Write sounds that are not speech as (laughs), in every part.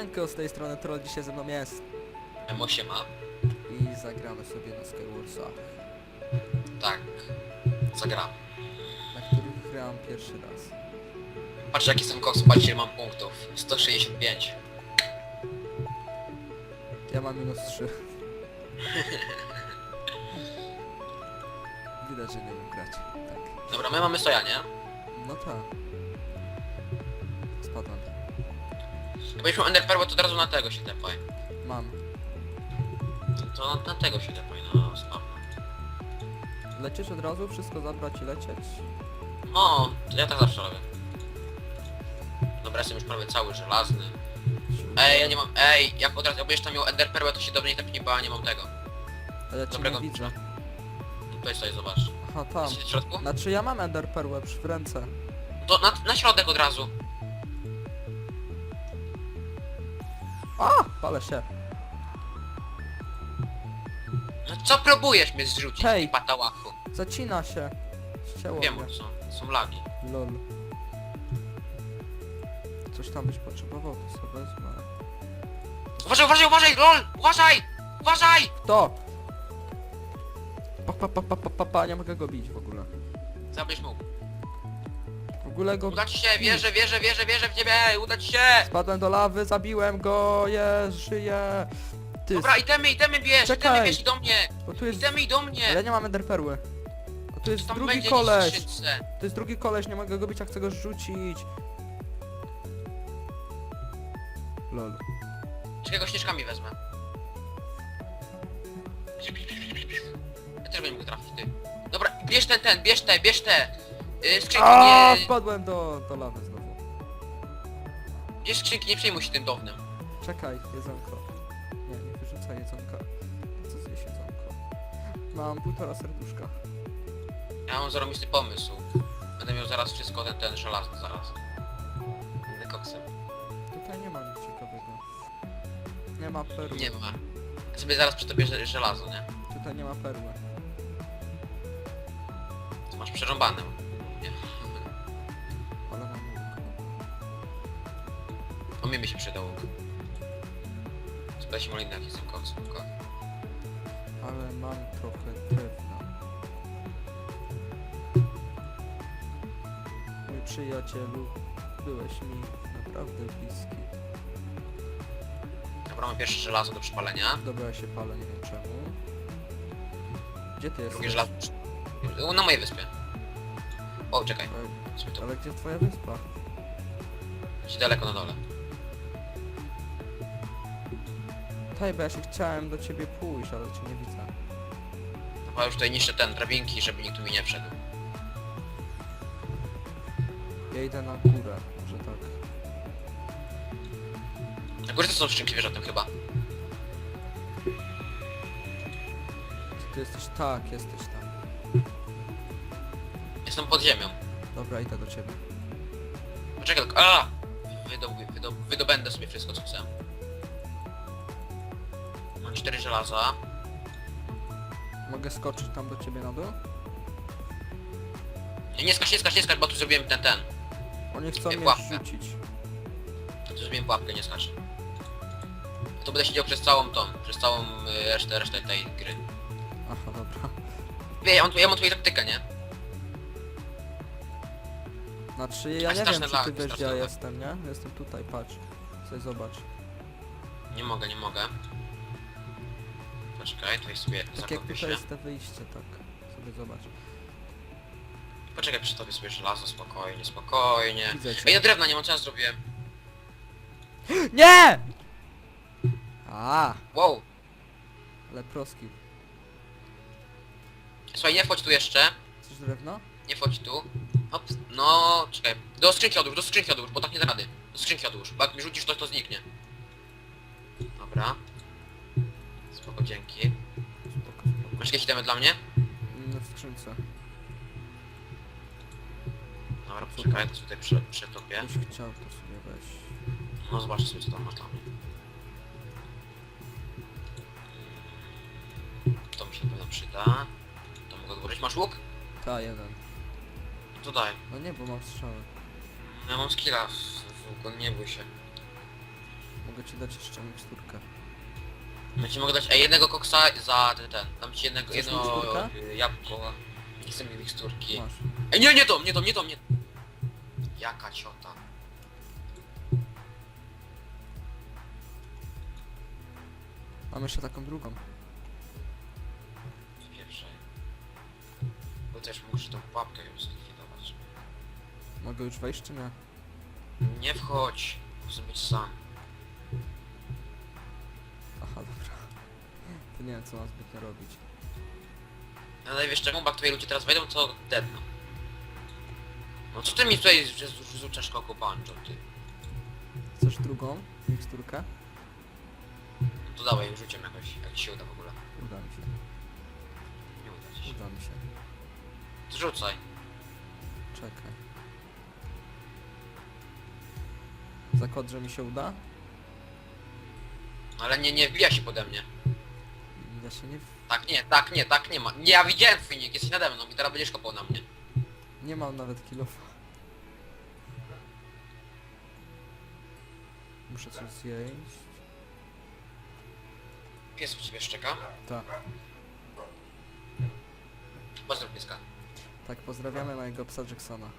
Siemanko, z tej strony Troll dzisiaj ze mną jest Emo się ma. i zagramy sobie na Skywarsach, Tak. Zagram. na których grałem pierwszy raz. Patrz jaki jestem koks, patrzcie ile mam punktów. 165. Ja mam minus 3. (laughs) Widać, że nie wiem grać. Tak. Dobra, my mamy soja, nie? No tak. Jak byliśmy Ender Pearl, to od razu na tego się tepaj. Mam. To na tego się tepaj, no spam. Lecisz od razu, wszystko zabrać i lecieć? O, to ja tak zawsze robię. Dobra, jestem już prawie cały żelazny. Ej, ja nie mam, ej, jak od razu, jak będziesz tam miał Ender Pearl, to się do mnie tepnie, bo ja nie mam tego. A ja cię Dobrego nie widzę. Tutaj sobie zobacz. Aha, tam. Jesteś w środku? Znaczy ja mam Ender Perłę przy w ręce. To na, na środek od razu. A! Palę się. No co próbujesz mnie zrzucić, Hej. Hej. patałachu? Zacina się. Ścięło Wiem, mnie. są, są lagi. Lol. Coś tam byś potrzebował, to sobie wezmę. Uważaj, uważaj, uważaj, lol! Uważaj! Uważaj! To! Pa, pa, pa, pa, pa, pa, pa, nie mogę go bić w ogóle. Co byś mógł? W ogóle go... Uda ci się, wierzę, wierzę, wierzę, wierzę w ciebie, uda ci się! Spadłem do lawy, zabiłem go, jest, żyje. Ty, Dobra, itemy, itemy bierz, Czekaj. itemy bierz i do mnie! bo tu jest... Itemy i do Ale ja mnie! nie mam enderperły. A tu jest Tam drugi będzie koleś. To jest drugi koleś, nie mogę go bić, a chcę go rzucić. Lol. Czekaj, go śnieżkami wezmę. Ja też będę mógł trafić, ty. Dobra, bierz ten, ten, bierz te, bierz te! Skrzynki A, nie... wpadłem do, do lawy znowu. Bierz skrzynki, nie przejmuj się tym downem. Czekaj, jedzonko. Nie, nie wyrzucaj jedzonka. Co zjeść jedzonko? Mam półtora serduszka. Ja mam zarobisty pomysł. Będę miał zaraz wszystko, ten, ten, żelazny zaraz. Będę koksem. Tutaj nie ma nic ciekawego. Nie ma perły. Nie ma. Ja sobie zaraz przy tobie żelazo, nie? Tutaj nie ma perły. To masz przerąbane. Mam łuk. O mnie by się przydał łuk. Spytaj się Molina, jak jestem koksem. ko- Ale mam trochę drewna. Mój przyjacielu, byłeś mi naprawdę bliski. Dobra, mam pierwsze żelazo do przypalenia. Dobra, ja się palę, nie wiem czemu. Gdzie ty Drugie jesteś? żelazo... U, Na mojej wyspie. O, czekaj. To ale gdzie twoja wyspa? Ci daleko na dole. Taj, bo ja się chciałem do ciebie pójść, ale cię nie widzę. Chyba już tutaj niszczę ten, drabinki, żeby nikt tu mi nie wszedł. Ja idę na górę, może tak. Na górze to są skrzynki wieżatem chyba. Ty jesteś? Tak, jesteś tam. Jestem pod ziemią. Dobra, idę do ciebie. Poczekaj, tylko- a! Wydob, wydob, wydobędę sobie wszystko co chcę. Mam cztery żelaza. Mogę skoczyć tam do ciebie na dół? Nie, nie skacz, nie skacz, nie skacz, bo tu zrobiłem ten, ten. Oni chcą Nie, mnie rzucić. Tu zrobiłem pułapkę, nie skacz. To będę siedział przez całą tą, przez całą y, resztę, resztę tej gry. Aha, dobra. Wie, ja mam, ja mam twoją taktykę, nie? Znaczy, ja A nie wiem, czy ty wiesz, gdzie ja jestem, nie? Jestem tutaj, patrz. Sobie zobacz. Nie mogę, nie mogę. Poczekaj, tutaj sobie Tak jak zakopię tutaj się. jest te wyjście, tak. Sobie zobacz. Poczekaj, przy tobie sobie żelazo, spokojnie, spokojnie. Widzę Ej, ja drewna nie mam, co ja zrobiłem? (gasps) Nie! A, Wow! ale proski. Słuchaj, nie wchodź tu jeszcze. Chcesz drewno? Nie wchodź tu. Hop, no, czekaj. Do skrzynki odłóż, do skrzynki odłóż, bo tak nie da rady. Do skrzynki odłóż, bo jak mi rzucisz to, to zniknie. Dobra. Spoko, dzięki. Spoko, spoko. Masz jakieś itemy dla mnie? Mm, W skrzynce. Dobra, poczekaj, to tutaj prze, przetopię. Byś chciał, to sobie weź. No zobaczę sobie, co tam masz dla mnie. To mi się na pewno przyda. To mogę odłożyć. Masz łuk? Ta, jeden. To daj. No nie, bo mam strzały. Ja mam skilla w, w łuku, nie bój się. Mogę ci dać jeszcze miksturkę. Ja ci mogę dać ej, jednego koksa za ten, ten. Dam ci jednego, Chcesz jedno y, jabłko. Nie chcę mi miksturki. Masz. Ej, nie, nie to, nie to, nie to, nie. Jaka ciota. Mam jeszcze taką drugą. Pierwszej. Bo też muszę tą pułapkę ją zlikwidować. Mogę już wejść czy nie? Nie wchodź. Chcę być sam. Aha, dobra. To nie wiem co mam zbytnio robić. No ale wiesz czemu, bo jak twoi ludzie teraz wejdą, to deadno. No co ty mi tutaj rzucasz kogo banjo, ty? Chcesz drugą miksturkę? No to dawaj, rzuciem jakoś, jak ci się uda w ogóle. Uda mi się. Nie uda ci się. Uda mi się. Rzucaj. Czekaj. Zakład, że mi się uda? Ale nie, nie wbija się pode mnie. Ja się nie... Tak nie, tak nie, tak nie ma. Nie, ja widziałem twój nick, jesteś nade mną i teraz będziesz kopał na mnie. Nie mam nawet kilofa. Muszę coś zjeść. Pies u ciebie szczeka. Tak. Pozdrów pieska. Tak, pozdrawiamy mojego psa Jacksona.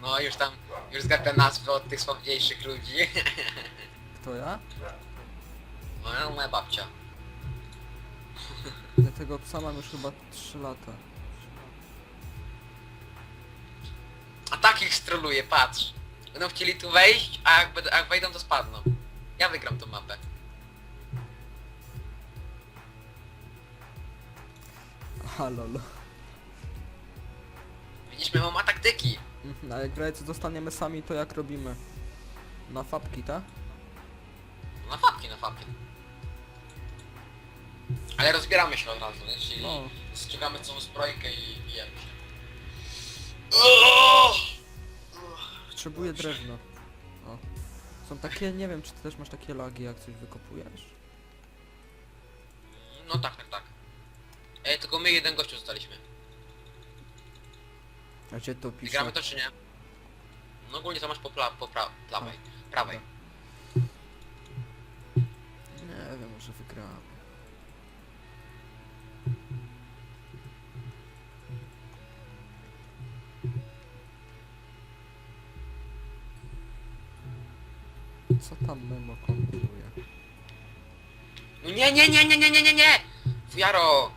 No już tam, już zgadłem nazwy od tych sławniejszych ludzi. (laughs) Kto ja? No moja babcia. (laughs) Ja tego psa mam już chyba 3 lata. A takich stroluje, patrz. Będą chcieli tu wejść, a jak, będę, a jak wejdą to spadną. Ja wygram tą mapę. Aha, lol. Widzisz, my ma taktyki. Mhm, A jak grajcy zostaniemy sami, to jak robimy? Na fabki, tak? Na fabki, na fabki. Ale rozbieramy się od razu, nie? czyli No. ściągamy całą zbrojkę i bijemy się. Potrzebuję drewno. O. Są takie, nie wiem, czy ty też masz takie lagi, jak coś wykopujesz? No tak, tak, tak. Ej, tylko my jeden gościu zostaliśmy. A gdzie to pisze? Wygramy to czy nie? No ogólnie to masz po, pla, po pra, prawej. Prawej. Nie wiem, może wygramy. Co tam Memo kombinuje? No nie, nie, nie, nie, nie, nie, nie, nie! Fujaro!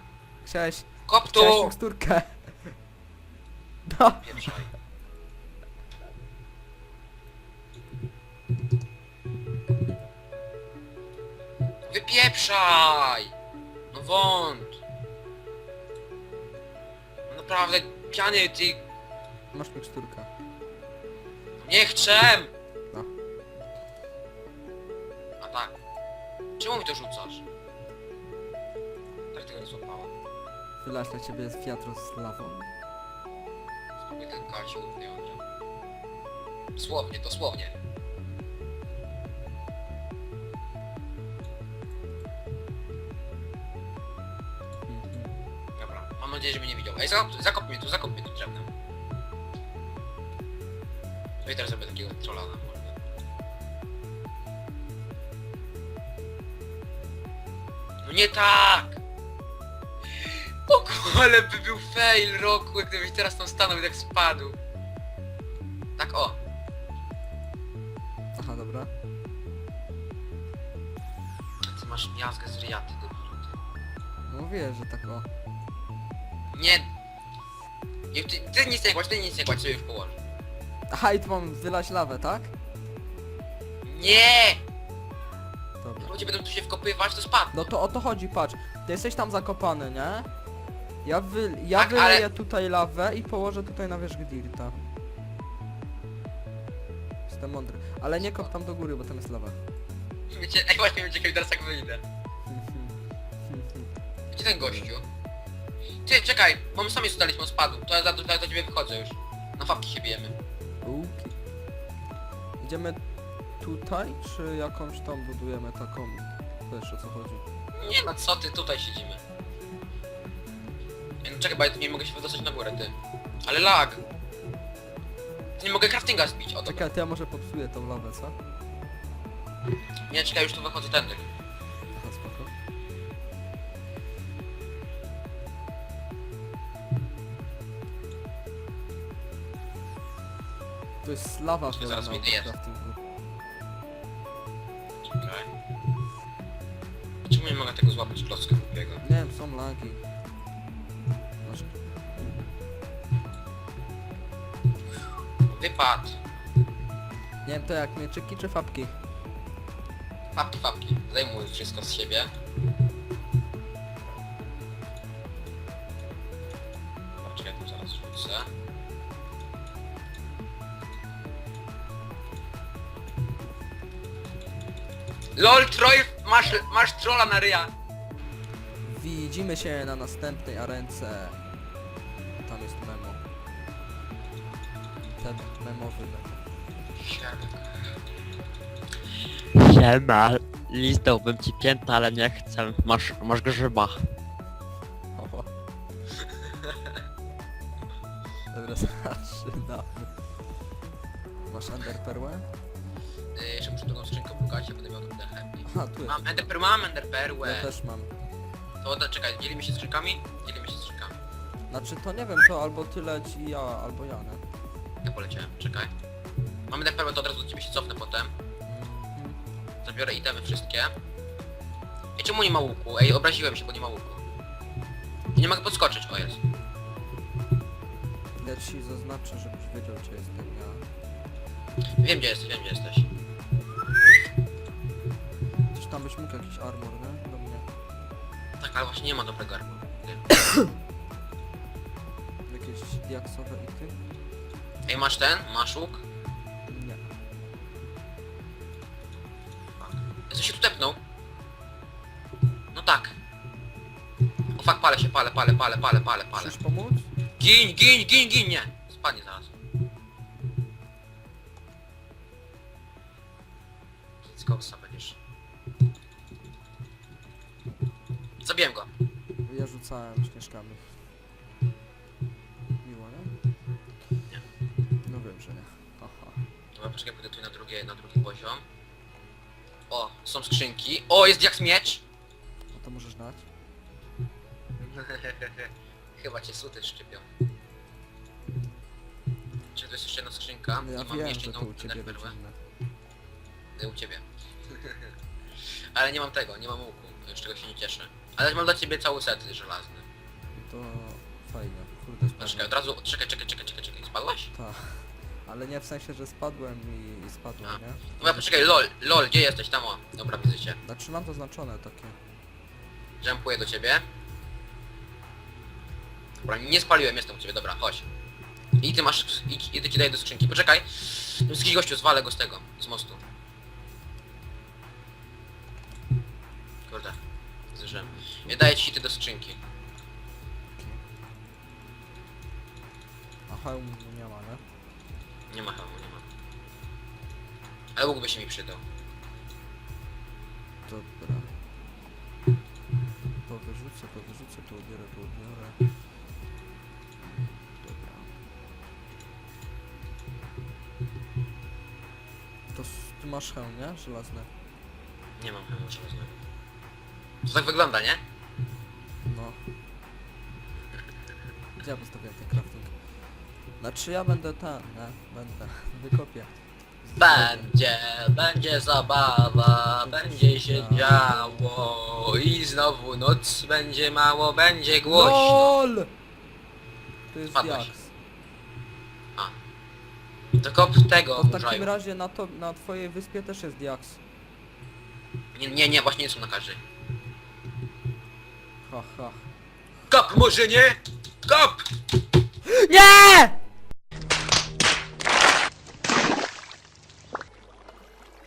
Chciałeś, Kop tu! miksturkę. No. Pieprzaj. Wypieprzaj! No wąt! No naprawdę, piany ty... Masz miksturkę. Nie chcę! No. A tak. Czemu mi to rzucasz? Tak tego nie złapała. Wylasz na ciebie jest wiatr z lawą. Spokój ten kalcium nie. Dosłownie, dosłownie. Mhm. Dobra, mam nadzieję, że mnie nie widział. Ej, zakop, zakop mnie tu, zakop mnie tu drzewnem. No i teraz zrobię takiego trolla na mordę. No nie tak! O ale by był fail roku, gdybyś teraz tam stanął i tak spadł. Tak o. Aha, dobra. Ty masz miazgę z ryjaty, debilu, ty. Mówię, że tak o. Nie. Nie, ty, ty nic nie kładź, ty nic nie kładź, sobie już położę. Aha, i tu mam wylać lawę, tak? Nie! Dobra. Ludzie będą tu się wkopywać, to spadną. No to o to chodzi, patrz. Ty jesteś tam zakopany, nie? Ja, wy, ja Tak, wyleję ale- tutaj lawę i położę tutaj na wierzch dirta. Jestem mądry. Ale nie kop tam do góry, bo tam jest lawa. (laughs) Wiecie, ej właśnie będzie kiedy teraz jak wyjdę. (laughs) Gdzie ten gościu? Ty, czekaj, bo my sami zostaliśmy, on spadł. To ja do, do, do ciebie wychodzę już. Na fabki się bijemy. Łuki. Idziemy tutaj, czy jakąś tam budujemy taką... Wiesz o co chodzi? Nie no co ty, tutaj siedzimy. No czekaj, bo ja tu nie mogę się wydostać na górę, ty. Ale lag. Nie mogę craftinga zbić, o to. Czekaj, to ja może popsuję tą lawę, co? Nie, czekaj, już tu wychodzę tędy. Aha, spoko. To jest slawa Zaraz mi jest. craftingu. Czekaj. Czemu nie mogę tego złapać klocka głupiego? Nie wiem, są lagi. Wypad. Nie wiem, to jak mieczyki czy fabki? Fapki, fapki. Zdejmuj wszystko z siebie. Poczekaj, tu zaraz rzucę. LOL, Troy, masz, masz trolla na ryja. Widzimy się na następnej arence. Memowy memo. Siema, listałbym ci pięta, ale nie chcę. Masz, masz grzyba. Oho. Dobra, (laughs) zaczynamy. Masz enderperłę? Yy, jeszcze muszę drugą skrzynkę pukać, ja będę miał trochę happy. Aha, tu jest. Mam enderper, mam enderperłę. Ja też mam. To da, czekaj, dzielimy się skrzynkami? Dzielimy się skrzynkami. Znaczy to nie wiem, to albo ty leć i ja, albo ja, nie? Ja poleciałem, czekaj. Mam enderperłę, to od razu do ciebie się cofnę potem. Zabiorę itemy wszystkie. Ej, czemu nie ma łuku? Ej, obraziłem się, bo nie ma łuku. I nie mogę podskoczyć, o jest. Ja ci zaznaczę, żebyś wiedział, gdzie jestem ja. Wiem gdzie jesteś, wiem gdzie jesteś. Gdzieś tam byś mógł jakiś armor, nie? Do mnie. Tak, ale właśnie nie ma dobrego armu. Jakieś diaksowe i ty? Ej, masz ten? Masz łuk? Nie. Coś się tu tepnął. No tak. O fuck, palę się, palę, palę, palę, palę, palę, palę. Chcesz pomóc? Gin, gin, gin, gin, nie! Spadnie zaraz. Z koksa będziesz. Zabiłem go. Ja rzucałem śnieżkami. Poczekaj, pójdę tu na, drugie, na drugi poziom. O, są skrzynki. O, jest jak miecz! No to możesz dać? (laughs) Chyba cię suty szczypią. Czy to jest jeszcze jedna skrzynka? No ja I mam wiem, jeszcze że to jedną u ciebie enderperłę. rodzinne. Y, U ciebie. (laughs) Ale nie mam tego, nie mam łuku, z czego się nie cieszę. Ale mam dla ciebie cały set żelazny. To fajnie. Kurde, Czekaj, spadłem. od razu, czekaj, czekaj, czekaj, czekaj, czekaj, spadłaś? Tak. Ale nie w sensie, że spadłem i, i spadłem, A. nie? Dobra, poczekaj, lol, lol, gdzie jesteś? Tam o. Dobra, widzę cię. Znaczy mam to znaczone takie. Jumpuję do ciebie. Dobra, nie spaliłem, jestem u ciebie, dobra, chodź. I ty masz, i, i ty ci daję do skrzynki. Poczekaj, to jest jakiś gościu, zwalę go z tego, z mostu. Kurde, zdążyłem. Nie daję ci ty do skrzynki. A hełmu nie ma, nie? Nie ma hełmu, nie ma. Ale mógłby się mi przydał. Dobra. To wyrzucę, to wyrzucę, to ubiorę, to ubiorę. Dobra. To s- ty masz hełm, nie? Żelazny. Nie mam hełmu żelaznego. To tak wygląda, nie? No. Gdzie ja postawiłem ten crafting? Znaczy ja będę ten, nie? Będę. Wykopię. Będzie, będzie zabawa, będzie się działo i znowu noc będzie mało, będzie głośno. LOL! To jest Spadłeś. diaks. To kop tego To w takim razie na, to, na twojej wyspie też jest diaks. Nie, nie, nie, właśnie nie są na każdej. Ha, ha. Kop, może nie? Kop! Nie!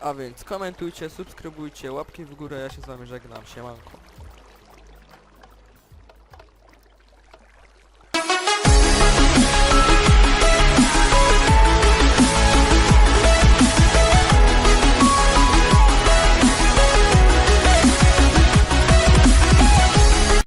A więc komentujcie, subskrybujcie, łapki w górę, ja się z wami żegnam, siemanko.